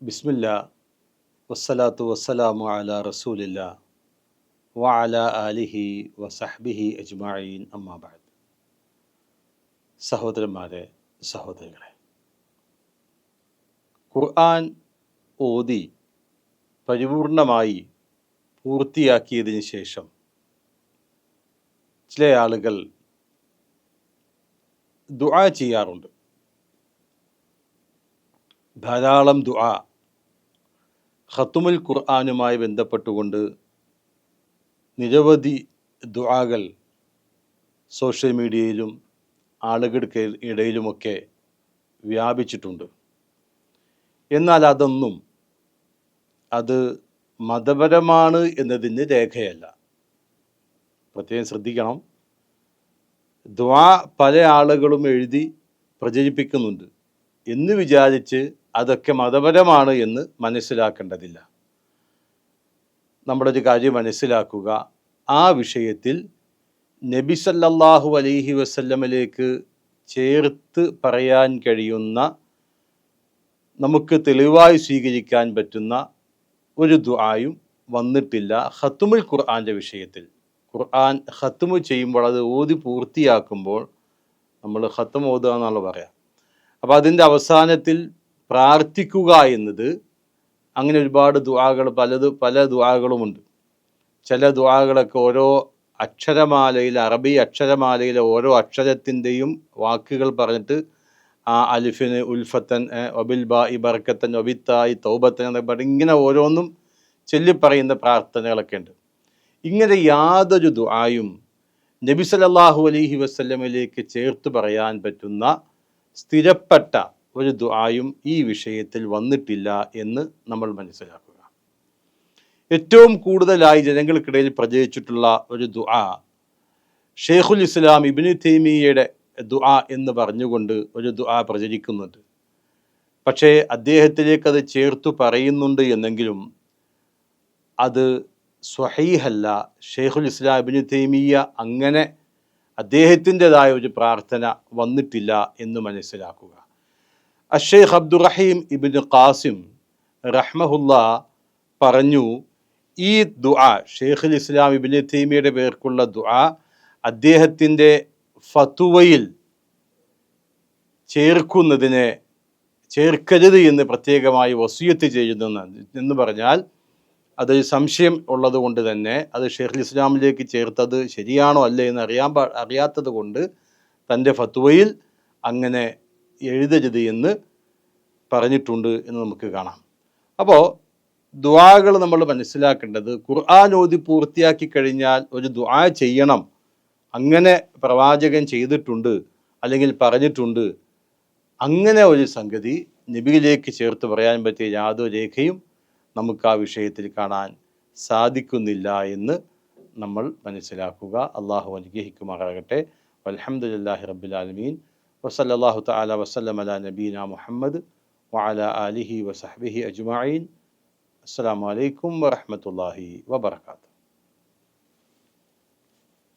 ബിസ്മില്ല വസ്സലാത്തു വസ്സലാമു അല റസൂലില്ല വഅല ആലിഹി വസഹ്ബിഹി അജ്മായീൻ അമ്മാബാദ് സഹോദരന്മാരെ സഹോദരികളെ ഖുർആൻ ഓതി പരിപൂർണമായി പൂർത്തിയാക്കിയതിന് ശേഷം ചില ആളുകൾ ദുആ ചെയ്യാറുണ്ട്. ധാരാളം ദുആ ഖത്തുമുൽ ഖുർആാനുമായി ബന്ധപ്പെട്ടുകൊണ്ട് നിരവധി ദുആകൾ സോഷ്യൽ മീഡിയയിലും ആളുകൾക്ക് ഇടയിലുമൊക്കെ വ്യാപിച്ചിട്ടുണ്ട്. എന്നാൽ അതൊന്നും അത് മതപരമാണ് എന്നതിന് രേഖയല്ല. പ്രത്യേകം ശ്രദ്ധിക്കണം. ദ്വാ പല ആളുകളും എഴുതി പ്രചരിപ്പിക്കുന്നുണ്ട്. എന്ന് വിചാരിച്ച് അതൊക്കെ മതപരമാണ് എന്ന് മനസ്സിലാക്കേണ്ടതില്ല. നമ്മുടെ ഒരു കാര്യം മനസ്സിലാക്കുക. ആ വിഷയത്തിൽ നബി സല്ലല്ലാഹു അലൈഹി വസല്ലമിലേക്ക് ചേർത്ത് പറയാൻ കഴിയുന്ന നമുക്ക് തെളിവായി സ്വീകരിക്കാൻ പറ്റുന്ന ഒരു ദുആയും വന്നിട്ടില്ല. ഹത്തുമുൽ ഖുർആാന്റെ വിഷയത്തിൽ. ഖുർആൻ ഹത്തുമു ചെയ്യുമ്പോൾ അത് ഓതി പൂർത്തിയാക്കുമ്പോൾ നമ്മൾ ഹത്തം ഓതുക എന്നുള്ള പറയാം. അപ്പോൾ അതിന്റെ അവസാനത്തിൽ പ്രാർത്ഥിക്കുക എന്നത് അങ്ങനെ ഒരുപാട് ദുആകൾ പലത് പല ദുആകളുമുണ്ട്. ചില ദുആകളൊക്കെ ഓരോ അക്ഷരമാലയിൽ അറബി അക്ഷരമാലയിലെ ഓരോ അക്ഷരത്തിന്റെയും വാക്കുകൾ പറഞ്ഞിട്ട് ആ അലിഫിന് ഉൽഫത്തൻ ഒബിൽ ബാ ഇ ബർക്കത്തൻ ഒബിത്തായി തൗബത്തൻ എന്നൊക്കെ പറഞ്ഞ് ഇങ്ങനെ ഓരോന്നും ചൊല്ലിപ്പറയുന്ന പ്രാർത്ഥനകളൊക്കെ ഉണ്ട്. ഇങ്ങനെ യാതൊരു ദുആയും നബി സല്ലല്ലാഹു അലൈഹി വസല്ലമയിലേക്ക് ചേർത്ത് പറയാൻ പറ്റുന്ന സ്ഥിരപ്പെട്ട ഒരു ദ്വായും ഈ വിഷയത്തിൽ വന്നിട്ടില്ല എന്ന് നമ്മൾ മനസ്സിലാക്കുക. ഏറ്റവും കൂടുതലായി ജനങ്ങൾക്കിടയിൽ പ്രചരിച്ചിട്ടുള്ള ഒരു ദുആ ഷെയ്ഖുൽ ഇസ്ലാം ഇബിന് തൈമിയയുടെ ദുആ എന്ന് പറഞ്ഞുകൊണ്ട് ഒരു ദുആ പ്രചരിക്കുന്നുണ്ട്. പക്ഷേ അദ്ദേഹത്തിലേക്ക് അത് ചേർത്തു പറയുന്നുണ്ട് എന്നെങ്കിലും അത് സ്വഹീഹല്ല. ഷെയ്ഖുൽ ഇസ്ലാം ഇബിന് തൈമിയ അങ്ങനെ അദ്ദേഹത്തിന്റെതായ ഒരു പ്രാർത്ഥന വന്നിട്ടില്ല എന്ന് മനസ്സിലാക്കുക. അഷേഖ് അബ്ദുറഹീം ഇബിൻ ഖാസിം റഹ്മഹുല്ല പറഞ്ഞു ഈ ദുആ ഷെയ്ഖുൽ ഇസ്ലാം ഇബിൻ തീമിയുടെ പേർക്കുള്ള ദുആ അദ്ദേഹത്തിന്റെ ഫത്തുവയിൽ ചേർക്കുന്നതിനെ ചേർക്കരുത് എന്ന് പ്രത്യേകമായി വസൂയത്ത് ചെയ്യുന്നു എന്ന് പറഞ്ഞാൽ അത് സംശയം ഉള്ളത് കൊണ്ട് തന്നെ അത് ഷെയ്ഖ് ഇസ്ലാമിലേക്ക് ചേർത്തത് ശരിയാണോ അല്ലേ എന്ന് അറിയാൻ പാ അറിയാത്തത് കൊണ്ട് തന്റെ ഫത്വയിൽ അങ്ങനെ എഴുതരുത് എന്ന് പറഞ്ഞിട്ടുണ്ട് എന്ന് നമുക്ക് കാണാം. അപ്പോൾ ദുആകൾ നമ്മൾ മനസ്സിലാക്കേണ്ടത് ഖുർആൻ ഓതി പൂർത്തിയാക്കി കഴിഞ്ഞാൽ ഒരു ദുആ ചെയ്യണം. അങ്ങനെ പ്രവാചകൻ ചെയ്തിട്ടുണ്ട് അല്ലെങ്കിൽ പറഞ്ഞിട്ടുണ്ട്. അങ്ങനെ ഒരു സംഗതി നബിയിലേക്ക് ചേർത്ത് പറയാൻ പറ്റിയ യാതൊരു രേഖയും നമുക്ക് ആ വിഷയത്തിൽ കാണാൻ സാധിക്കുന്നില്ല എന്ന് നമ്മൾ മനസ്സിലാക്കുക. അള്ളാഹു അനുഗ്രഹിക്കുമാറാകട്ടെ. അലഹമുല്ലാഹി റബ്ബുലാലമീൻ വസല്ലാഹു തല വസ്ലം നബീന മുഹമ്മദ് വഅല ആലിഹി വസഹബിഹി അജ്മഈൻ. അസ്സാം വലൈക്കും വറഹമത്തല്ലാഹി വബർക്കാത്തു